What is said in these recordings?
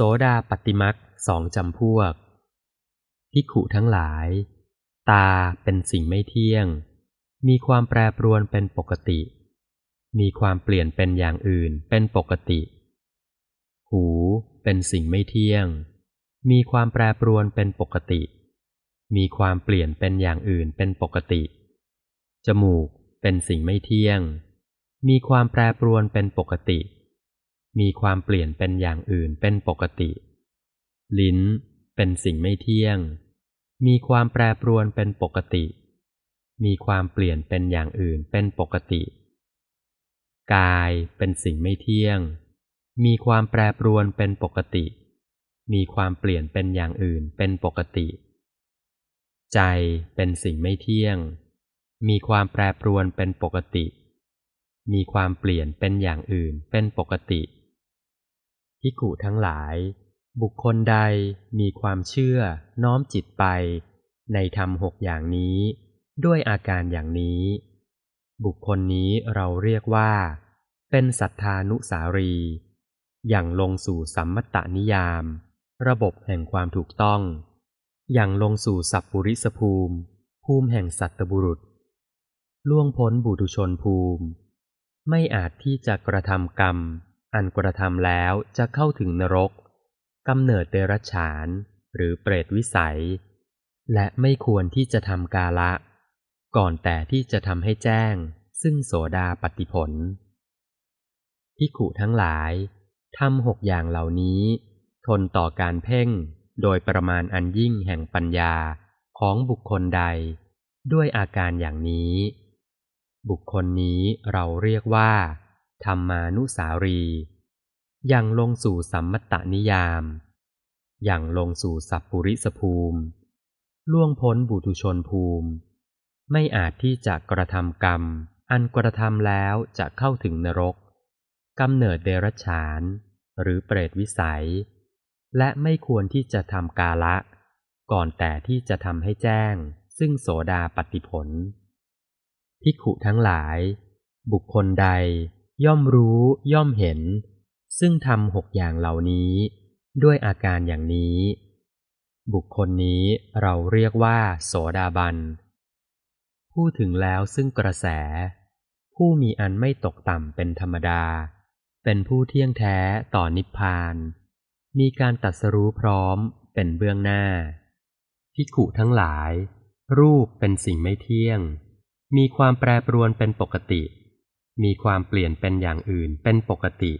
โสดาปฏิมักสองจำพวกพิขุทั้งหลาย ตาเป็นสิ่งไม่เที่ยง มีความแปรปรวนเป็นปกติ มีความเปลี่ยนเป็นอย่างอื่นเป็นปกติ หูเป็นสิ่งไม่เที่ยง มีความแปรปรวนเป็นปกติ มีความเปลี่ยนเป็นอย่างอื่นเป็นปกติ จมูกเป็นสิ่งไม่เที่ยง มีความแปรปรวนเป็นปกติ มีความเปลี่ยนเป็นอย่างอื่นเป็นปกติ ลิ้นเป็นสิ่งไม่เที่ยง มีความแปรปรวนเป็นปกติ มีความเปลี่ยนเป็นอย่างอื่นเป็นปกติ กายเป็นสิ่งไม่เที่ยง มีความแปรปรวนเป็นปกติ มีความเปลี่ยนเป็นอย่างอื่นเป็นปกติ ใจเป็นสิ่งไม่เที่ยง มีความแปรปรวนเป็นปกติ มีความเปลี่ยนเป็นอย่างอื่นเป็นปกติ พิกุทั้งหลาย บุคคลใดมีความเชื่อน้อมจิตไป ในธรรมหกอย่างนี้ ด้วยอาการอย่างนี้ บุคคลนี้เราเรียกว่า เป็นศรัทธานุสารี อย่างลงสู่สัมมตนิยาม ระบบแห่งความถูกต้อง อย่างลงสู่สัพปุริสภูมิ ภูมิแห่งสัตตบุรุษ ล่วงพ้นบุตุชนภูมิ ไม่อาจที่จะกระทำกรรม อันกระทำแล้วจะเข้าถึงนรกกำเนิดเดรัจฉาน หรือเปรตวิสัย และไม่ควรที่จะทำกาละ ก่อนแต่ที่จะทำให้แจ้ง ซึ่งโสดาปฏิผลพิขุทั้งหลายทำหกอย่างเหล่านี้ ทนต่อการเพ่งโดยประมาณอันยิ่งแห่งปัญญาของบุคคลใด ด้วยอาการอย่างนี้ บุคคลนี้เราเรียกว่า ธรรมานุสารีอย่างลงสู่สัมมตนิยาม อย่างลงสู่สัพปุริสภูมิ ล่วงพ้นบุตุชนภูมิ ไม่อาจที่จะกระทำกรรม อันกระทำแล้วจะเข้าถึงนรกกำเนิดเดรัจฉาน หรือเปรตวิสัย และไม่ควรที่จะทำกาละ ก่อนแต่ที่จะทำให้แจ้ง ซึ่งโสดาปฏิผลพิขุทั้งหลาย บุคคลใด ย่อมรู้ย่อมเห็น ซึ่งทำหกอย่างเหล่านี้ ด้วยอาการอย่างนี้ บุคคลนี้เราเรียกว่า โสดาบันพูดถึงแล้วซึ่งกระแส ผู้มีอันไม่ตกต่ำเป็นธรรมดา เป็นผู้เที่ยงแท้ต่อนิพพาน มีการตัดสรู้พร้อมเป็นเบื้องหน้าพิขุทั้งหลาย รูปเป็นสิ่งไม่เที่ยง มีความแปรปรวนเป็นปกติ มีความเปลี่ยนเป็นอย่างอื่นเป็นปกติ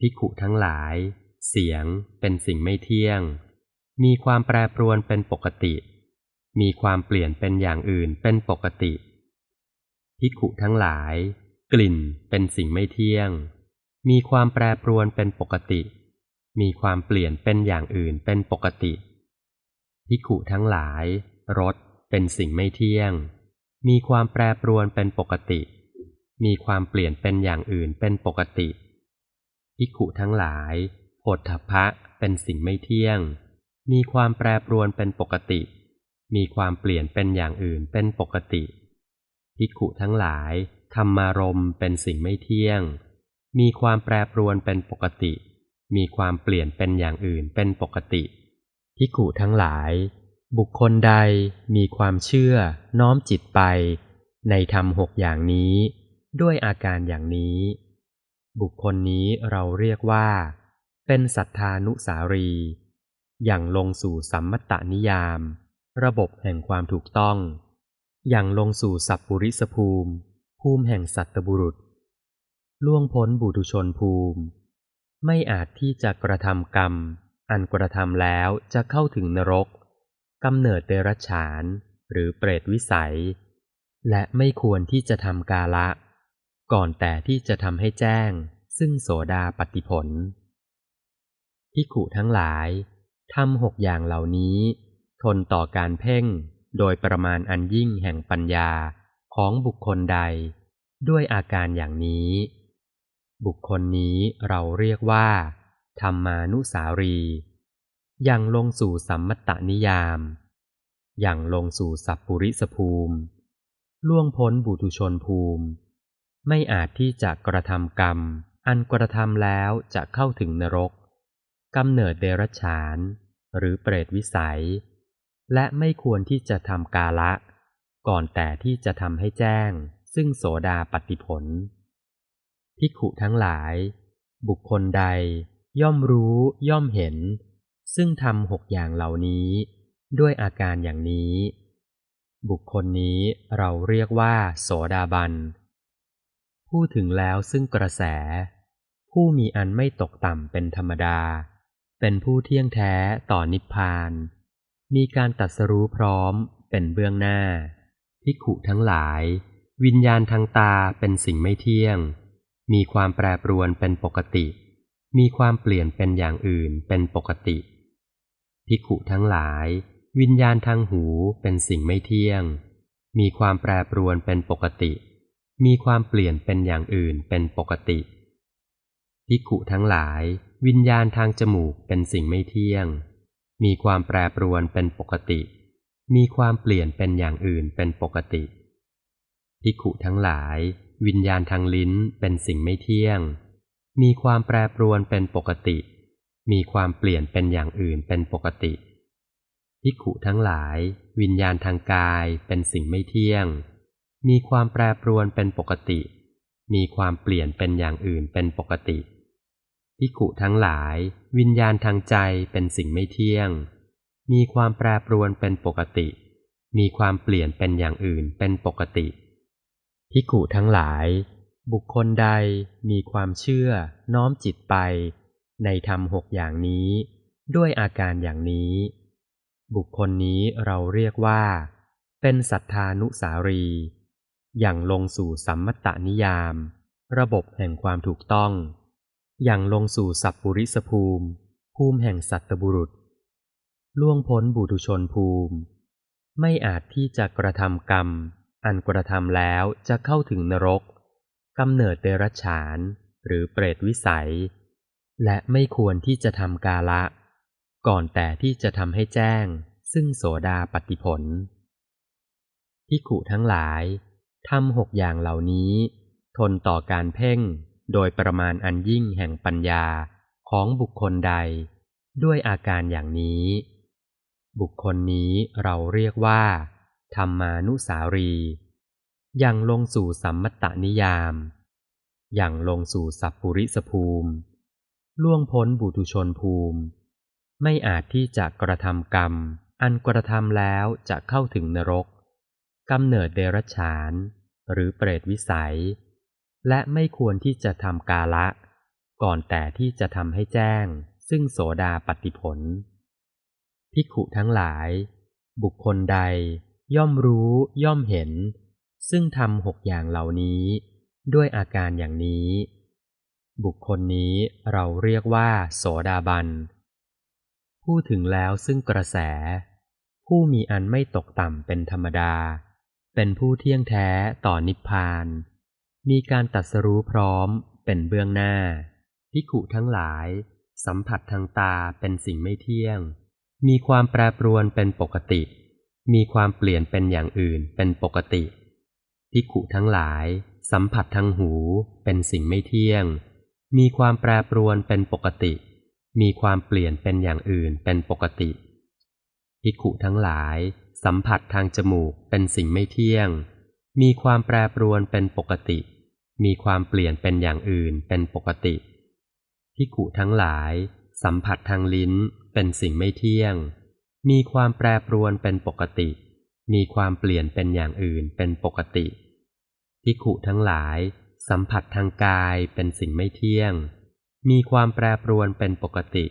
ภิขุทั้งหลาย เสียงเป็นสิ่งไม่เที่ยง มีความแปรปรวนเป็นปกติ มีความเปลี่ยนเป็นอย่างอื่นเป็นปกติภิขุทั้งหลาย กลิ่นเป็นสิ่งไม่เที่ยง มีความแปรปรวนเป็นปกติ มีความเปลี่ยนเป็นอย่างอื่นเป็นปกติภิขุทั้งหลายรสเป็นสิ่งไม่เที่ยง มีความแปรปรวนเป็นปกติ มีความเปลี่ยนเป็นอย่างอื่นเป็นปกติภิกุทั้งหลายโผฏฐพะเป็นสิ่งไม่เที่ยง มีความแปรปรวนเป็นปกติ มีความเปลี่ยนเป็นอย่างอื่นเป็นปกติภิกุทั้งหลายธรรมารมเป็นสิ่งไม่เที่ยง มีความแปรปรวนเป็นปกติ มีความเปลี่ยนเป็นอย่างอื่นเป็นปกติภิกุทั้งหลาย บุคคลใดมีความเชื่อน้อมจิตไป ในธรรมหกอย่างนี้ ด้วยอาการอย่างนี้ บุคคลนี้เราเรียกว่า เป็นสัทธานุสารี อย่างลงสู่สัมมตนิยาม ระบบแห่งความถูกต้อง อย่างลงสู่สัพปุริสภูมิ ภูมิแห่งสัตบุรุษ ล่วงพ้นบุตุชนภูมิ ไม่อาจที่จะกระทำกรรม อันกระทำแล้วจะเข้าถึงนรกกำเนิดเดรัจฉานหรือเปรตวิสัย และไม่ควรที่จะทำกาละ ก่อนแต่ที่จะทำให้แจ้ง ซึ่งโสดาปฏิผลพิขุทั้งหลายทำหกอย่างเหล่านี้ ทนต่อการเพ่งโดยประมาณอันยิ่งแห่งปัญญาของบุคคลใด ด้วยอาการอย่างนี้ บุคคลนี้เราเรียกว่า ธรรมานุสารียังลงสู่สัมมตนิยามอย่างลงสู่สัพปุริสภูมิ ล่วงพ้นบุตุชนภูมิ ไม่อาจที่จะกระทำกรรม อันกระทำแล้วจะเข้าถึงนรกกำเนิดเดรัจฉาน หรือเปรตวิสัย และไม่ควรที่จะทำกาละ ก่อนแต่ที่จะทำให้แจ้ง ซึ่งโสดาปฏิผลภิขุทั้งหลาย บุคคลใด ย่อมรู้ย่อมเห็น ซึ่งทำหกอย่างเหล่านี้ ด้วยอาการอย่างนี้ บุคคลนี้เราเรียกว่า โสดาบัน พูดถึงแล้วซึ่งกระแส ผู้มีอันไม่ตกต่ำเป็นธรรมดา เป็นผู้เที่ยงแท้ต่อนิพพาน มีการตัดสรู้พร้อมเป็นเบื้องหน้า พิขุทั้งหลาย วิญญาณทางตาเป็นสิ่งไม่เที่ยง มีความแปรปรวนเป็นปกติ มีความเปลี่ยนเป็นอย่างอื่นเป็นปกติ พิขุทั้งหลาย วิญญาณทางหูเป็นสิ่งไม่เที่ยง มีความแปรปรวนเป็นปกติ มีความเปลี่ยนเป็นอย่างอื่นเป็นปกติพิขุทั้งหลาย วิญญาณทางจมูกเป็นสิ่งไม่เที่ยง มีความแปรปรวนเป็นปกติ มีความเปลี่ยนเป็นอย่างอื่นเป็นปกติพิขุทั้งหลาย วิญญาณทางลิ้นเป็นสิ่งไม่เที่ยง มีความแปรปรวนเป็นปกติ มีความเปลี่ยนเป็นอย่างอื่นเป็นปกติพิขุทั้งหลาย วิญญาณทางกายเป็นสิ่งไม่เที่ยง มีความแปรปรวนเป็นปกติ มีความเปลี่ยนเป็นอย่างอื่นเป็นปกติพิขุทั้งหลาย วิญญาณทางใจเป็นสิ่งไม่เที่ยง มีความแปรปรวนเป็นปกติ มีความเปลี่ยนเป็นอย่างอื่นเป็นปกติพิขุทั้งหลาย บุคคลใดมีความเชื่อ น้อมจิตไป ในธรรมหกอย่างนี้ ด้วยอาการอย่างนี้ บุคคลนี้เราเรียกว่า เป็นสัทธานุสารี อย่างลงสู่สัมมตนิยาม ระบบแห่งความถูกต้อง อย่างลงสู่สัพปุริสภูมิ ภูมิแห่งสัตบุรุษ ล่วงพ้นบุตุชนภูมิ ไม่อาจที่จะกระทำกรรม อันกระทำแล้วจะเข้าถึงนรกกำเนิดเดรัจฉาน หรือเปรตวิสัย และไม่ควรที่จะทำกาละ ก่อนแต่ที่จะทำให้แจ้ง ซึ่งโสดาปฏิผลพิขุทั้งหลาย ทำหกอย่างเหล่านี้ ทนต่อการเพ่งโดยประมาณอันยิ่งแห่งปัญญาของบุคคลใด ด้วยอาการอย่างนี้ บุคคลนี้เราเรียกว่า ธรรมานุสารียังลงสู่สัมมตนิยาม อย่างลงสู่สัพปุริสภูมิ ล่วงพ้นบุตุชนภูมิ ไม่อาจที่จะกระทำกรรม อันกระทำแล้วจะเข้าถึงนรก กำเนิดเดรัจฉาน หรือเปรตวิสัย และไม่ควรที่จะทำกาละ ก่อนแต่ที่จะทำให้แจ้ง ซึ่งโสดาปฏิผล พิขุทั้งหลาย บุคคลใดย่อมรู้ย่อมเห็น ซึ่งทำหกอย่างเหล่านี้ ด้วยอาการอย่างนี้ บุคคลนี้เราเรียกว่าโสดาบันพูดถึงแล้วซึ่งกระแส ผู้มีอันไม่ตกต่ำเป็นธรรมดา เป็นผู้เที่ยงแท้ต่อนิพพาน มีการตัดสรู้พร้อมเป็นเบื้องหน้า พิขุทั้งหลาย สัมผัสทางตาเป็นสิ่งไม่เที่ยง มีความแปรปรวนเป็นปกติ มีความเปลี่ยนเป็นอย่างอื่นเป็นปกติพิขุทั้งหลาย สัมผัสทางหูเป็นสิ่งไม่เที่ยง มีความแปรปรวนเป็นปกติ มีความเปลี่ยนเป็นอย่างอื่นเป็นปกติพิขุทั้งหลาย สัมผัสทางจมูกเป็นสิ่งไม่เที่ยง มีความแปรปรวนเป็นปกติ มีความเปลี่ยนเป็นอย่างอื่นเป็นปกติพิขุทั้งหลาย สัมผัสทางลิ้นเป็นสิ่งไม่เที่ยง มีความแปรปรวนเป็นปกติ มีความเปลี่ยนเป็นอย่างอื่นเป็นปกติพิขุทั้งหลาย สัมผัสทางกายเป็นสิ่งไม่เที่ยง มีความแปรปรวนเป็นปกติ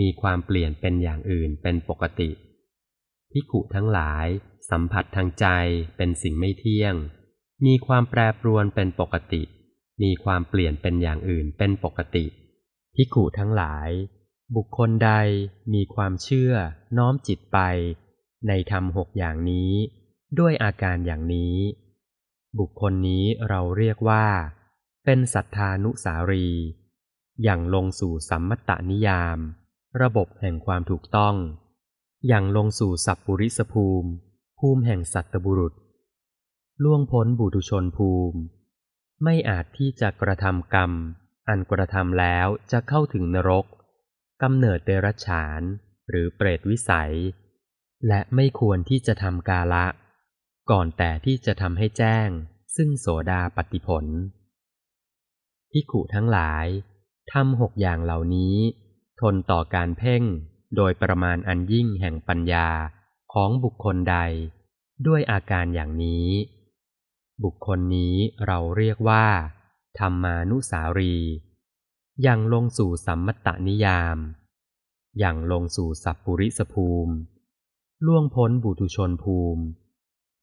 มีความเปลี่ยนเป็นอย่างอื่นเป็นปกติ พิกุทั้งหลาย สัมผัสทางใจเป็นสิ่งไม่เที่ยง มีความแปรปรวนเป็นปกติ มีความเปลี่ยนเป็นอย่างอื่นเป็นปกติพิกุทั้งหลาย บุคคลใดมีความเชื่อ น้อมจิตไป ในธรรมหกอย่างนี้ ด้วยอาการอย่างนี้ บุคคลนี้เราเรียกว่า เป็นสัทธานุสารี อย่างลงสู่สัมมตนิยาม ระบบแห่งความถูกต้อง อย่างลงสู่สัพปุริสภูมิ ภูมิแห่งสัตบุรุษ ล่วงพ้นบุตุชนภูมิ ไม่อาจที่จะกระทำกรรม อันกระทำแล้วจะเข้าถึงนรกกำเนิดเดรัจฉาน หรือเปรตวิสัย และไม่ควรที่จะทำกาละ ก่อนแต่ที่จะทำให้แจ้ง ซึ่งโสดาปฏิผลพิขุทั้งหลายทำหกอย่างเหล่านี้ ทนต่อการเพ่ง โดยประมาณอันยิ่งแห่งปัญญาของบุคคลใด ด้วยอาการอย่างนี้ บุคคลนี้เราเรียกว่า ธรรมานุสารียังลงสู่สัมมตนิยาม อย่างลงสู่สัพปุริสภูมิ ล่วงพ้นบุตุชนภูมิ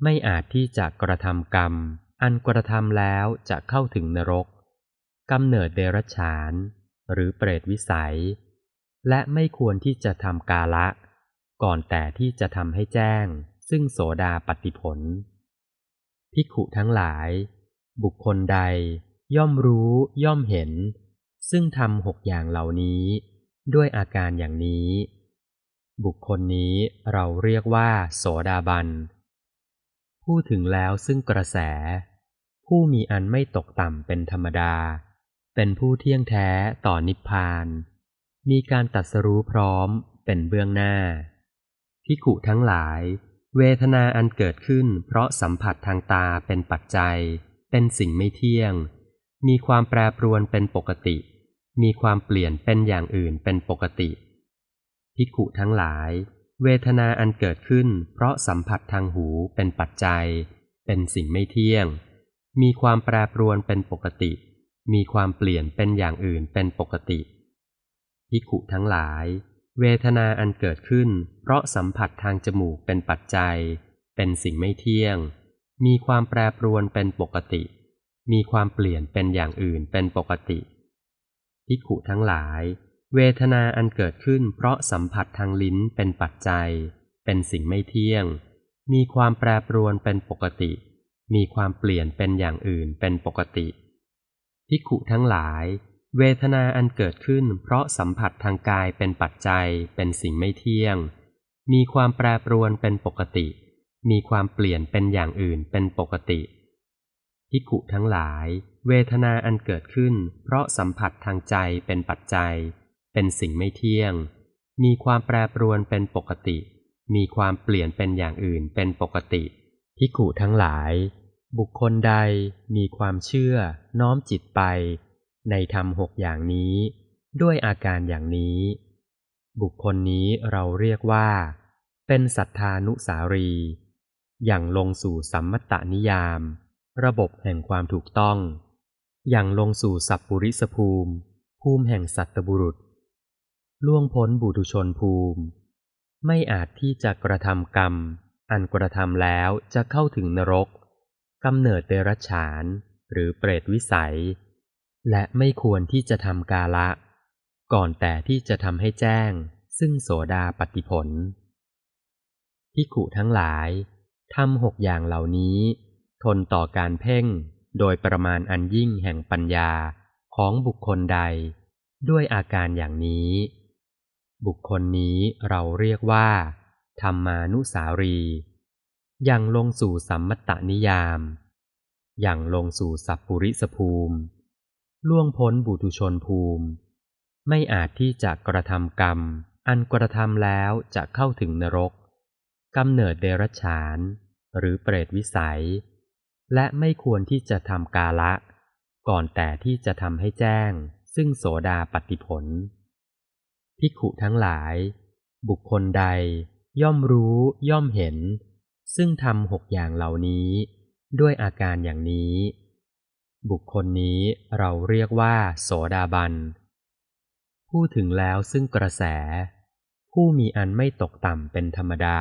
ไม่อาจที่จะกระทำกรรม อันกระทำแล้วจะเข้าถึงนรกกำเนิดเดรัจฉาน หรือเปรตวิสัย และไม่ควรที่จะทำกาละ ก่อนแต่ที่จะทำให้แจ้ง ซึ่งโสดาปฏิผล ภิกขุทั้งหลาย บุคคลใด ย่อมรู้ย่อมเห็น ซึ่งทำหกอย่างเหล่านี้ ด้วยอาการอย่างนี้ บุคคลนี้เราเรียกว่า โสดาบัน พูดถึงแล้วซึ่งกระแส ผู้มีอันไม่ตกต่ำเป็นธรรมดา เป็นผู้เที่ยงแท้ต่อนิพพาน มีการตัดสรู้พร้อมเป็นเบื้องหน้าพิขุทั้งหลาย เวทนาอันเกิดขึ้น เพราะสัมผัสทางตาเป็นปัจจัย เป็นสิ่งไม่เที่ยง มีความแปรปรวนเป็นปกติ มีความเปลี่ยนเป็นอย่างอื่นเป็นปกติพิขุทั้งหลาย เวทนาอันเกิดขึ้น เพราะสัมผัสทางหูเป็นปัจจัย เป็นสิ่งไม่เที่ยง มีความแปรปรวนเป็นปกติ มีความเปลี่ยนเป็นอย่างอื่นเป็นปกติ พิขุทั้งหลาย เวทนาอันเกิดขึ้น เพราะสัมผัสทางจมูกเป็นปัจจัย เป็นสิ่งไม่เที่ยง มีความแปรปรวนเป็นปกติ มีความเปลี่ยนเป็นอย่างอื่นเป็นปกติพิขุทั้งหลาย เวทนาอันเกิดขึ้น เพราะสัมผัสทางลิ้นเป็นปัจจัย เป็นสิ่งไม่เที่ยง มีความแปรปรวนเป็นปกติ มีความเปลี่ยนเป็นอย่างอื่นเป็นปกติภิกขุทั้งหลาย เวทนาอันเกิดขึ้นเพราะสัมผัสทางกายเป็นปัจจัยเป็นสิ่งไม่เที่ยง มีความแปรปรวนเป็นปกติ มีความเปลี่ยนเป็นอย่างอื่นเป็นปกติภิกุทั้งหลาย เวทนาอันเกิดขึ้น เพราะสัมผัสทางใจเป็นปัจจัย เป็นสิ่งไม่เที่ยง มีความแปรปรวนเป็นปกติ มีความเปลี่ยนเป็นอย่างอื่นเป็นปกติภิกุทั้งหลาย บุคคลใดมีความเชื่อ น้อมจิตไป ในธรรมหกอย่างนี้ ด้วยอาการอย่างนี้ บุคคลนี้เราเรียกว่า เป็นสัทธานุสารี อย่างลงสู่สัมมตนิยาม ระบบแห่งความถูกต้อง อย่างลงสู่สัพปุริสภูมิ ภูมิแห่งสัตบุรุษ ล่วงพ้นบุตุชนภูมิ ไม่อาจที่จะกระทำกรรม อันกระทำแล้วจะเข้าถึงนรกกำเนิดเดรัจฉาน หรือเปรตวิสัย และไม่ควรที่จะทำกาละ ก่อนแต่ที่จะทำให้แจ้ง ซึ่งโสดาปฏิผลพิขุทั้งหลายทำหกอย่างเหล่านี้ ทนต่อการเพ่งโดยประมาณอันยิ่งแห่งปัญญาของบุคคลใด ด้วยอาการอย่างนี้ บุคคลนี้เราเรียกว่าธรรมานุสารีย่างลงสู่สัมมตนิยาม อย่างลงสู่สัพปุริสภูมิ ล่วงพ้นบุตุชนภูมิ ไม่อาจที่จะกระทำกรรม อันกระทำแล้วจะเข้าถึงนรกกำเนิดเดรัจฉาน หรือเปรตวิสัย และไม่ควรที่จะทำกาละ ก่อนแต่ที่จะทำให้แจ้ง ซึ่งโสดาปฏิผลพิขุทั้งหลาย บุคคลใด ย่อมรู้ย่อมเห็น ซึ่งทำหกอย่างเหล่านี้ ด้วยอาการอย่างนี้ บุคคลนี้เราเรียกว่า โสดาบันพูดถึงแล้วซึ่งกระแส ผู้มีอันไม่ตกต่ำเป็นธรรมดา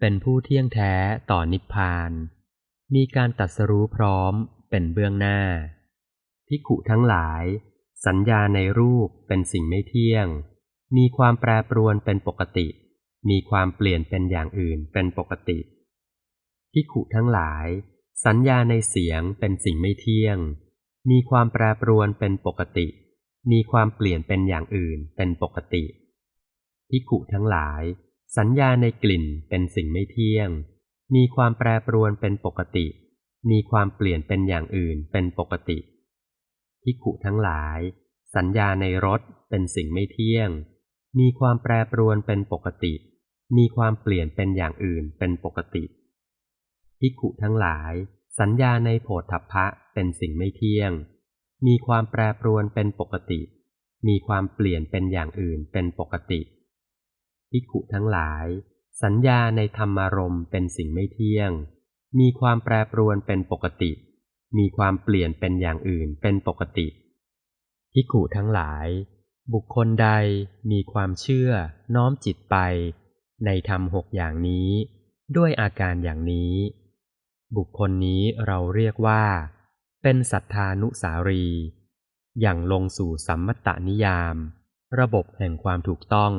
เป็นผู้เที่ยงแท้ต่อนิพพาน มีการตัดสรู้พร้อมเป็นเบื้องหน้าพิขุทั้งหลาย สัญญาในรูปเป็นสิ่งไม่เที่ยง มีความแปรปรวนเป็นปกติ มีความเปลี่ยนเป็นอย่างอื่นเป็นปกติพิขุทั้งหลาย สัญญาในเสียงเป็นสิ่งไม่เที่ยง มีความแปรปรวนเป็นปกติ มีความเปลี่ยนเป็นอย่างอื่นเป็นปกติพิขุทั้งหลาย สัญญาในกลิ่นเป็นสิ่งไม่เที่ยง มีความแปรปรวนเป็นปกติ มีความเปลี่ยนเป็นอย่างอื่นเป็นปกติพิขุทั้งหลาย สัญญาในรสเป็นสิ่งไม่เที่ยง มีความแปรปรวนเป็นปกติ มีความเปลี่ยนเป็นอย่างอื่นเป็นปกติ ภิกขุทั้งหลาย สัญญาในโผฏฐัพพะเป็นสิ่งไม่เที่ยง มีความแปรปรวนเป็นปกติ มีความเปลี่ยนเป็นอย่างอื่นเป็นปกติภิกขุทั้งหลาย สัญญาในธรรมารมณ์เป็นสิ่งไม่เที่ยง มีความแปรปรวนเป็นปกติ มีความเปลี่ยนเป็นอย่างอื่นเป็นปกติภิกขุทั้งหลาย บุคคลใดมีความเชื่อ น้อมจิตไป ในธรรมหกอย่างนี้ ด้วยอาการอย่างนี้ บุคคลนี้เราเรียกว่า เป็นสัทธานุสารี อย่างลงสู่สัมมตนิยาม ระบบแห่งความถูกต้อง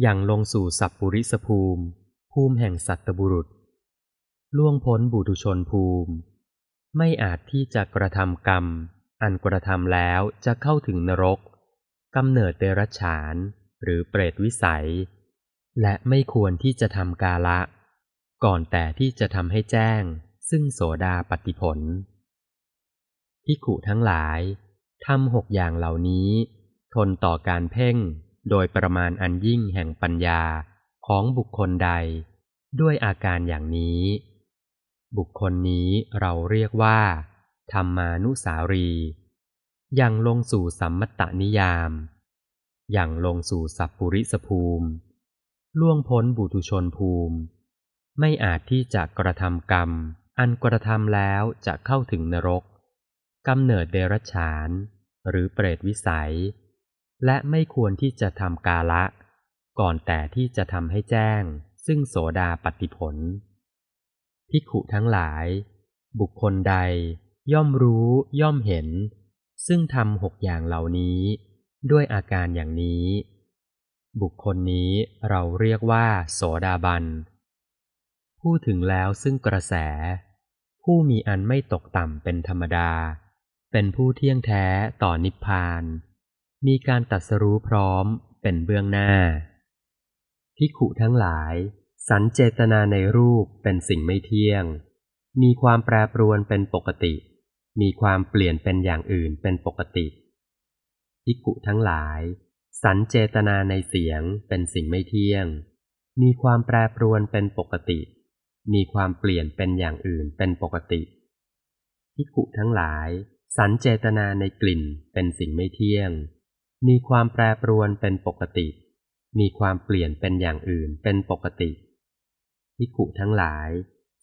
อย่างลงสู่สัพปุริสภูมิ ภูมิแห่งสัตบุรุษ ล่วงพ้นบุตุชนภูมิ ไม่อาจที่จะกระทำกรรม อันกระทำแล้วจะเข้าถึงนรกกำเนิดเดรัจฉาน หรือเปรตวิสัย และไม่ควรที่จะทำกาละ ก่อนแต่ที่จะทำให้แจ้ง ซึ่งโสดาปฏิผลพิขุทั้งหลายทำหกอย่างเหล่านี้ ทนต่อการเพ่งโดยประมาณอันยิ่งแห่งปัญญาของบุคคลใด ด้วยอาการอย่างนี้ บุคคลนี้เราเรียกว่า ธรรมานุสารียังลงสู่สัมมตนิยามอย่างลงสู่สัพปุริสภูมิ ล่วงพ้นบุตุชนภูมิ ไม่อาจที่จะกระทำกรรม อันกระทำแล้วจะเข้าถึงนรกกำเนิดเดรัจฉาน หรือเปรตวิสัย และไม่ควรที่จะทำกาละ ก่อนแต่ที่จะทำให้แจ้ง ซึ่งโสดาปฏิผลพิขุทั้งหลาย บุคคลใด ย่อมรู้ย่อมเห็น ซึ่งทำหกอย่างเหล่านี้ ด้วยอาการอย่างนี้ บุคคลนี้เราเรียกว่า โสดาบัน พูดถึงแล้วซึ่งกระแส ผู้มีอันไม่ตกต่ำเป็นธรรมดา เป็นผู้เที่ยงแท้ต่อนิพพาน มีการตัดสรู้พร้อมเป็นเบื้องหน้าพิขุทั้งหลาย สันเจตนาในรูปเป็นสิ่งไม่เที่ยง มีความแปรปรวนเป็นปกติ มีความเปลี่ยนเป็นอย่างอื่นเป็นปกติทิกุทั้งหลาย สันเจตนาในเสียงเป็นสิ่งไม่เที่ยง มีความแปรปรวนเป็นปกติ มีความเปลี่ยนเป็นอย่างอื่นเป็นปกติทิกุทั้งหลาย สันเจตนาในกลิ่นเป็นสิ่งไม่เที่ยง มีความแปรปรวนเป็นปกติ มีความเปลี่ยนเป็นอย่างอื่นเป็นปกติทิกุทั้งหลาย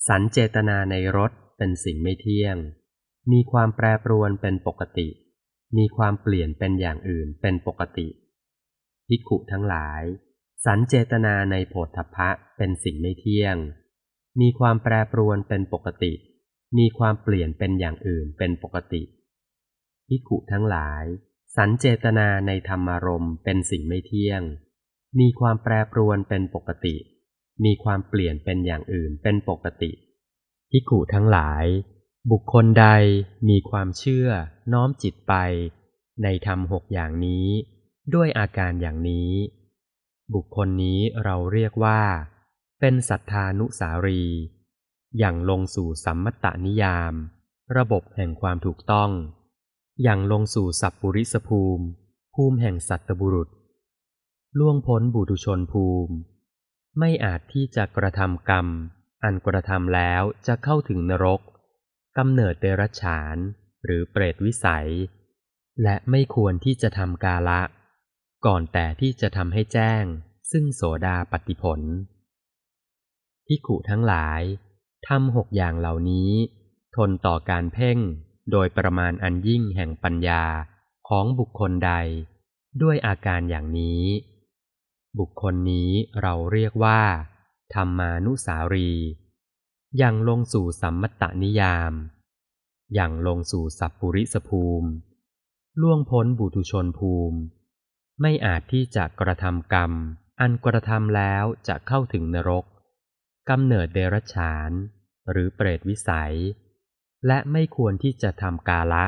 สันเจตนาในรสเป็นสิ่งไม่เที่ยง มีความแปรปรวนเป็นปกติ มีความเปลี่ยนเป็นอย่างอื่นเป็นปกติพิกุทั้งหลาย สันเจตนาในโพธพะเป็นสิ่งไม่เที่ยง มีความแปรปรวนเป็นปกติ มีความเปลี่ยนเป็นอย่างอื่นเป็นปกติพิกุทั้งหลาย สันเจตนาในธรรมารมเป็นสิ่งไม่เที่ยง มีความแปรปรวนเป็นปกติ มีความเปลี่ยนเป็นอย่างอื่นเป็นปกติพิกุทั้งหลาย บุคคลใดมีความเชื่อ น้อมจิตไป ในธรรมหกอย่างนี้ ด้วยอาการอย่างนี้ บุคคลนี้เราเรียกว่า เป็นสัทธานุสารี อย่างลงสู่สัมมตนิยาม ระบบแห่งความถูกต้อง อย่างลงสู่สัพปุริสภูมิ ภูมิแห่งสัตบุรุษ ล่วงพ้นบุตุชนภูมิ ไม่อาจที่จะกระทำกรรม อันกระทำแล้วจะเข้าถึงนรกกำเนิดเดรัจฉาน หรือเปรตวิสัย และไม่ควรที่จะทำกาละ ก่อนแต่ที่จะทำให้แจ้ง ซึ่งโสดาปฏิผล พิขุทั้งหลายทำหกอย่างเหล่านี้ ทนต่อการเพ่งโดยประมาณอันยิ่งแห่งปัญญาของบุคคลใด ด้วยอาการอย่างนี้ บุคคลนี้เราเรียกว่า ธรรมานุสารีอย่างลงสู่สัมมตนิยาม อย่างลงสู่สัพปุริสภูมิ ล่วงพ้นบุตุชนภูมิ ไม่อาจที่จะกระทำกรรม อันกระทำแล้วจะเข้าถึงนรก กำเนิดเดรัจฉาน หรือเปรตวิสัย และไม่ควรที่จะทำกาละ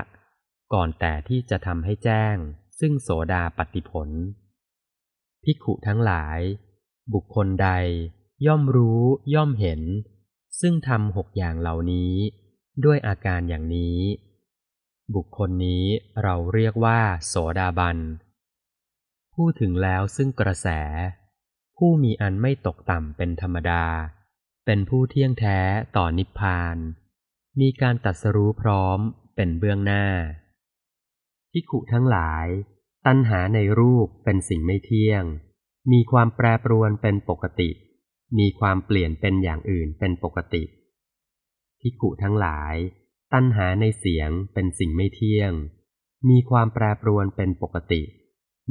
ก่อนแต่ที่จะทำให้แจ้ง ซึ่งโสดาปฏิผล พิขุทั้งหลาย บุคคลใดย่อมรู้ย่อมเห็น ซึ่งทำหกอย่างเหล่านี้ ด้วยอาการอย่างนี้ บุคคลนี้เราเรียกว่าโสดาบันผพูดถึงแล้วซึ่งกระแส ผู้มีอันไม่ตกต่ำเป็นธรรมดา เป็นผู้เที่ยงแท้ต่อนิพพาน มีการตัดสรู้พร้อมเป็นเบื้องหน้าพิขุทั้งหลาย ตัณหาในรูปเป็นสิ่งไม่เที่ยง มีความแปรปรวนเป็นปกติ มีความเปลี่ยนเป็นอย่างอื่นเป็นปกติพิขุทั้งหลาย ตัณหาในเสียงเป็นสิ่งไม่เที่ยง มีความแปรปรวนเป็นปกติ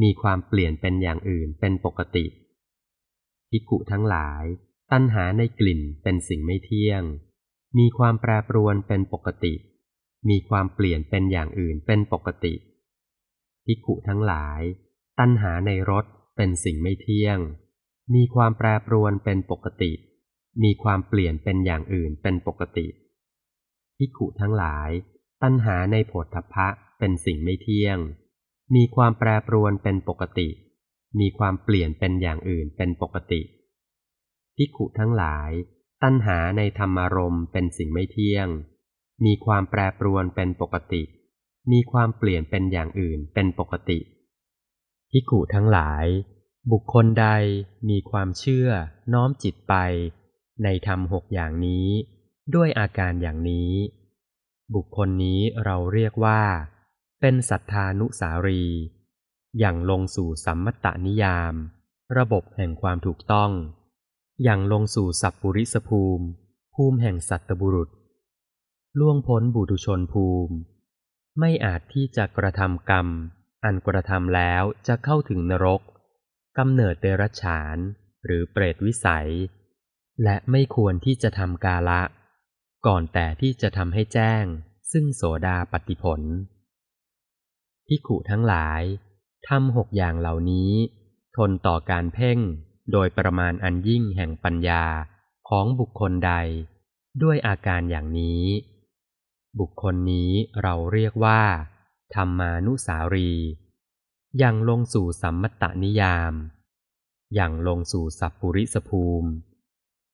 มีความเปลี่ยนเป็นอย่างอื่นเป็นปกติพิขุทั้งหลาย ตัณหาในกลิ่นเป็นสิ่งไม่เที่ยง มีความแปรปรวนเป็นปกติ มีความเปลี่ยนเป็นอย่างอื่นเป็นปกติภิกขุทั้งหลาย ตัณหาในรสเป็นสิ่งไม่เที่ยง มีความแปรปรวนเป็นปกติ มีความเปลี่ยนเป็นอย่างอื่นเป็นปกติภิกขุทั้งหลาย ตัณหาในโผฏฐัพพะเป็นสิ่งไม่เที่ยง มีความแปรปรวนเป็นปกติ มีความเปลี่ยนเป็นอย่างอื่นเป็นปกติ ภิกขุทั้งหลาย ตัณหาในธรรมารมณ์เป็นสิ่งไม่เที่ยง มีความแปรปรวนเป็นปกติ มีความเปลี่ยนเป็นอย่างอื่นเป็นปกติพิกุทั้งหลาย บุคคลใดมีความเชื่อน้อมจิตไป ในธรรมหกอย่างนี้ ด้วยอาการอย่างนี้ บุคคลนี้เราเรียกว่า เป็นศรัทธานุสารี อย่างลงสู่สัมมตนิยาม ระบบแห่งความถูกต้อง อย่างลงสู่สัพปุริสภูมิ ภูมิแห่งสัตบุรุษ ล่วงพ้นบุตุชนภูมิ ไม่อาจที่จะกระทำกรรม อันกระทำแล้วจะเข้าถึงนรกกำเนิดเดรัจฉาน หรือเปรตวิสัย และไม่ควรที่จะทำกาละ ก่อนแต่ที่จะทำให้แจ้ง ซึ่งโสดาปฏิผลพิขุทั้งหลายทำหกอย่างเหล่านี้ ทนต่อการเพ่ง โดยประมาณอันยิ่งแห่งปัญญาของบุคคลใด ด้วยอาการอย่างนี้ บุคคลนี้เราเรียกว่าธรรมานุสารียังลงสู่สัมมตนิยาม อย่างลงสู่สัพปุริสภูมิ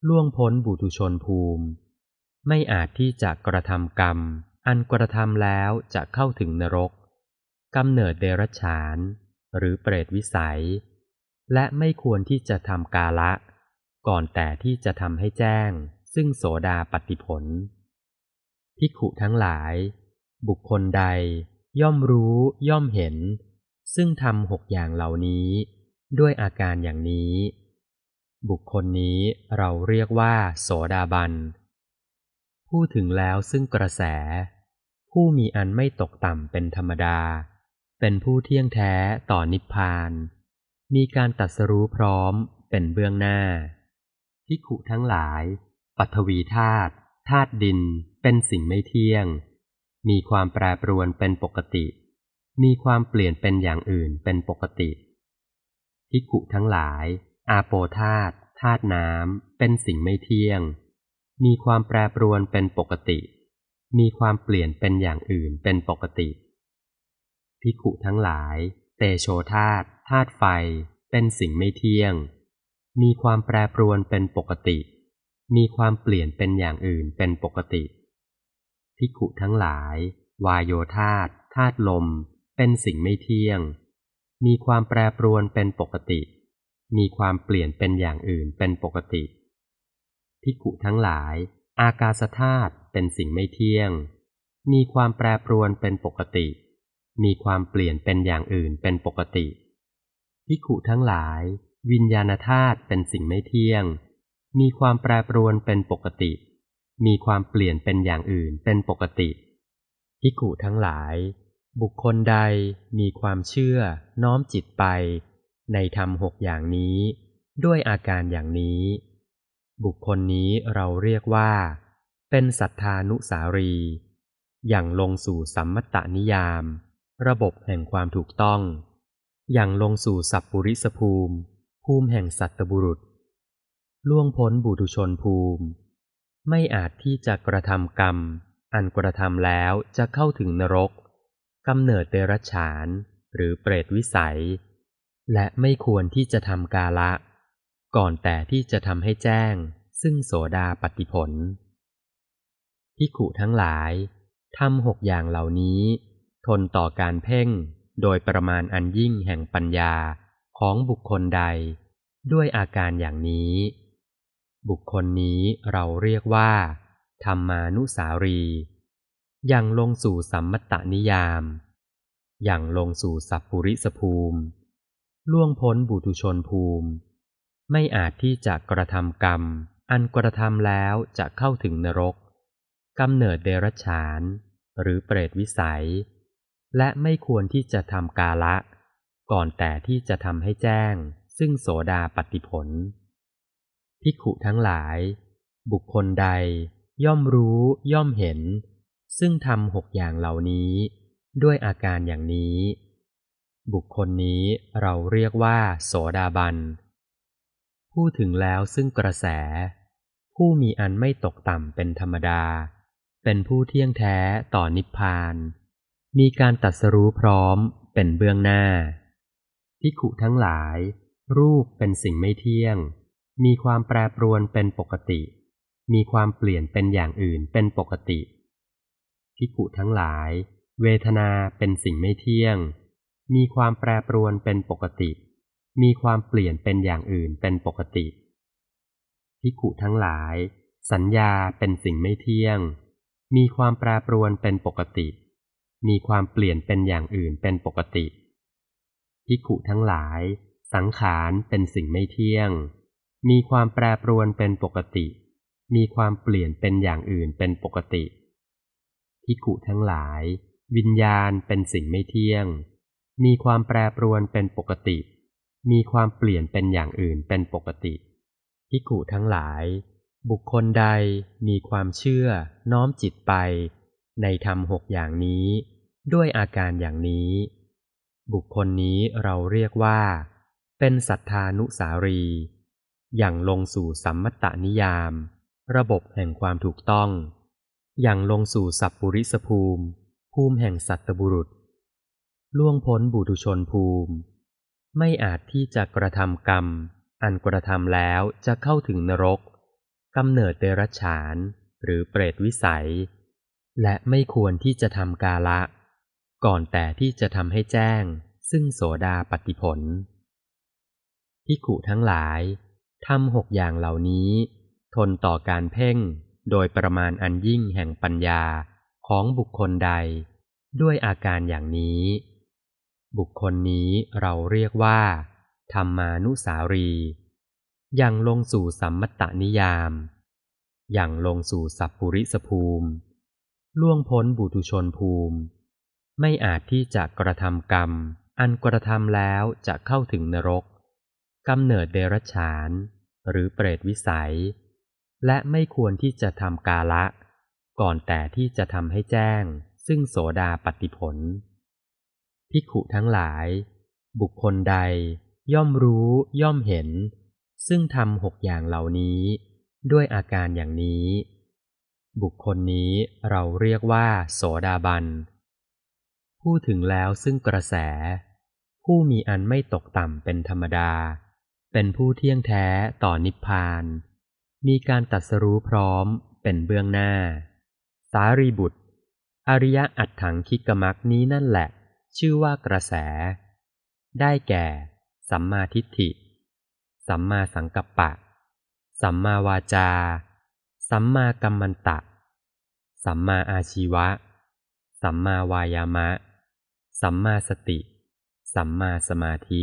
ล่วงพ้นบุตุชนภูมิ ไม่อาจที่จะกระทำกรรม อันกระทำแล้วจะเข้าถึงนรกกำเนิดเดรัจฉาน หรือเปรตวิสัย และไม่ควรที่จะทำกาละ ก่อนแต่ที่จะทำให้แจ้ง ซึ่งโสดาปฏิผลภิขุทั้งหลาย บุคคลใด ย่อมรู้ย่อมเห็น ซึ่งทำหกอย่างเหล่านี้ ด้วยอาการอย่างนี้ บุคคลนี้เราเรียกว่า โสดาบันพูดถึงแล้วซึ่งกระแส ผู้มีอันไม่ตกต่ำเป็นธรรมดา เป็นผู้เที่ยงแท้ต่อนิพพาน มีการตัดสรู้พร้อมเป็นเบื้องหน้าพิขุทั้งหลาย ปัทวีธาตุธาตุดิน เป็นสิ่งไม่เที่ยง มีความแปรปรวนเป็นปกติ มีความเปลี่ยนเป็นอย่างอื่นเป็นปกติพิกุทั้งหลาย อาโปธาตุธาตุน้ำ เป็นสิ่งไม่เที่ยง มีความแปรปรวนเป็นปกติ มีความเปลี่ยนเป็นอย่างอื่นเป็นปกติพิกุทั้งหลาย เตโชธาตุธาตุไฟ เป็นสิ่งไม่เที่ยง มีความแปรปรวนเป็นปกติ มีความเปลี่ยนเป็นอย่างอื่นเป็นปกติ พิกุทั้งหลาย วายโยธาตธาตุลม เป็นสิ่งไม่เที่ยง มีความแปรปรวนเป็นปกติ มีความเปลี่ยนเป็นอย่างอื่นเป็นปกติ พิกุทั้งหลาย อากาศธาตุเป็นสิ่งไม่เที่ยง มีความแปรปรวนเป็นปกติ มีความเปลี่ยนเป็นอย่างอื่นเป็นปกติพิกุทั้งหลาย วิญญาณธาตุเป็นสิ่งไม่เที่ยง มีความแปรปรวนเป็นปกติ มีความเปลี่ยนเป็นอย่างอื่นเป็นปกติพิกุทั้งหลาย บุคคลใดมีความเชื่อ น้อมจิตไป ในธรรมหกอย่างนี้ ด้วยอาการอย่างนี้ บุคคลนี้เราเรียกว่า เป็นศรัทธานุสารี อย่างลงสู่สัมมตตนิยาม ระบบแห่งความถูกต้อง อย่างลงสู่สัพปุริสภูมิ ภูมิแห่งสัตบุรุษ ล่วงพ้นบุตุชนภูมิ ไม่อาจที่จะกระทำกรรม อันกระทำแล้วจะเข้าถึงนรกกำเนิดเดรัจฉาน หรือเปรตวิสัย และไม่ควรที่จะทำกาละ ก่อนแต่ที่จะทำให้แจ้ง ซึ่งโสดาปฏิผลพิขุทั้งหลายทำหกอย่างเหล่านี้ ทนต่อการเพ่งโดยประมาณอันยิ่งแห่งปัญญาของบุคคลใด ด้วยอาการอย่างนี้ บุคคลนี้เราเรียกว่า ธรรมานุสารียังลงสู่สัมมตนิยาม อย่างลงสู่สัพปุริสภูมิ ล่วงพ้นบุตุชนภูมิ ไม่อาจที่จะกระทำกรรม อันกระทำแล้วจะเข้าถึงนรกกำเนิดเดรัจฉาน หรือเปรตวิสัย และไม่ควรที่จะทำกาละ ก่อนแต่ที่จะทำให้แจ้ง ซึ่งโสดาปฏิผลภิกขุทั้งหลาย บุคคลใด ย่อมรู้ย่อมเห็น ซึ่งทำหกอย่างเหล่านี้ ด้วยอาการอย่างนี้ บุคคลนี้เราเรียกว่า โสดาบัน พูดถึงแล้วซึ่งกระแส ผู้มีอันไม่ตกต่ำเป็นธรรมดา เป็นผู้เที่ยงแท้ต่อนิพพาน มีการตัดสรู้พร้อมเป็นเบื้องหน้าพิขุทั้งหลาย รูปเป็นสิ่งไม่เที่ยง มีความแปรปรวนเป็นปกติ มีความเปลี่ยนเป็นอย่างอื่นเป็นปกติพิขุทั้งหลาย เวทนาเป็นสิ่งไม่เที่ยง มีความแปรปรวนเป็นปกติ มีความเปลี่ยนเป็นอย่างอื่นเป็นปกติพิขุทั้งหลาย สัญญาเป็นสิ่งไม่เที่ยง มีความแปรปรวนเป็นปกติ มีความเปลี่ยนเป็นอย่างอื่นเป็นปกติพิขุทั้งหลาย สังขารเป็นสิ่งไม่เที่ยง มีความแปรปรวนเป็นปกติ มีความเปลี่ยนเป็นอย่างอื่นเป็นปกติพิขุทั้งหลาย วิญญาณเป็นสิ่งไม่เที่ยง มีความแปรปรวนเป็นปกติ มีความเปลี่ยนเป็นอย่างอื่นเป็นปกติพิขุทั้งหลาย บุคคลใดมีความเชื่อน้อมจิตไป ในธรรมหกอย่างนี้ ด้วยอาการอย่างนี้ บุคคลนี้เราเรียกว่า เป็นสัทธานุสารี อย่างลงสู่สัมมตนิยาม ระบบแห่งความถูกต้อง อย่างลงสู่สัพปุริสภูมิ ภูมิแห่งสัตบุรุษ ล่วงพ้นบุตุชนภูมิ ไม่อาจที่จะกระทำกรรม อันกระทำแล้วจะเข้าถึงนรกกำเนิดเดรัจฉานหรือเปรตวิสัย และไม่ควรที่จะทำกาละ ก่อนแต่ที่จะทำให้แจ้ง ซึ่งโสดาปฏิผลพิขุทั้งหลายทำหกอย่างเหล่านี้ ทนต่อการเพ่งโดยประมาณอันยิ่งแห่งปัญญาของบุคคลใด ด้วยอาการอย่างนี้ บุคคลนี้เราเรียกว่า ธรรมานุสารียังลงสู่สัมมตนิยาม อย่างลงสู่สัพปุริสภูมิ ล่วงพ้นบุตุชนภูมิ ไม่อาจที่จะกระทำกรรม อันกระทำแล้วจะเข้าถึงนรกกำเนิดเดรัจฉาน หรือเปรตวิสัย และไม่ควรที่จะทำกาละ ก่อนแต่ที่จะทำให้แจ้ง ซึ่งโสดาปฏิผลพิขุทั้งหลาย บุคคลใดย่อมรู้ย่อมเห็น ซึ่งทำหกอย่างเหล่านี้ ด้วยอาการอย่างนี้ บุคคลนี้เราเรียกว่า โสดาบัน พูดถึงแล้วซึ่งกระแส ผู้มีอันไม่ตกต่ำเป็นธรรมดา เป็นผู้เที่ยงแท้ต่อนิพพาน มีการตัดสรู้พร้อมเป็นเบื้องหน้า สารีบุตร อริยะอัตถังคิกมักนี้นั่นแหละ ชื่อว่ากระแส ได้แก่ สัมมาทิฏฐิ สัมมาสังกัปปะ สัมมาวาจา สัมมากัมมันตะ สัมมาอาชีวะ สัมมาวายามะ สัมมาสติ สัมมาสมาธิ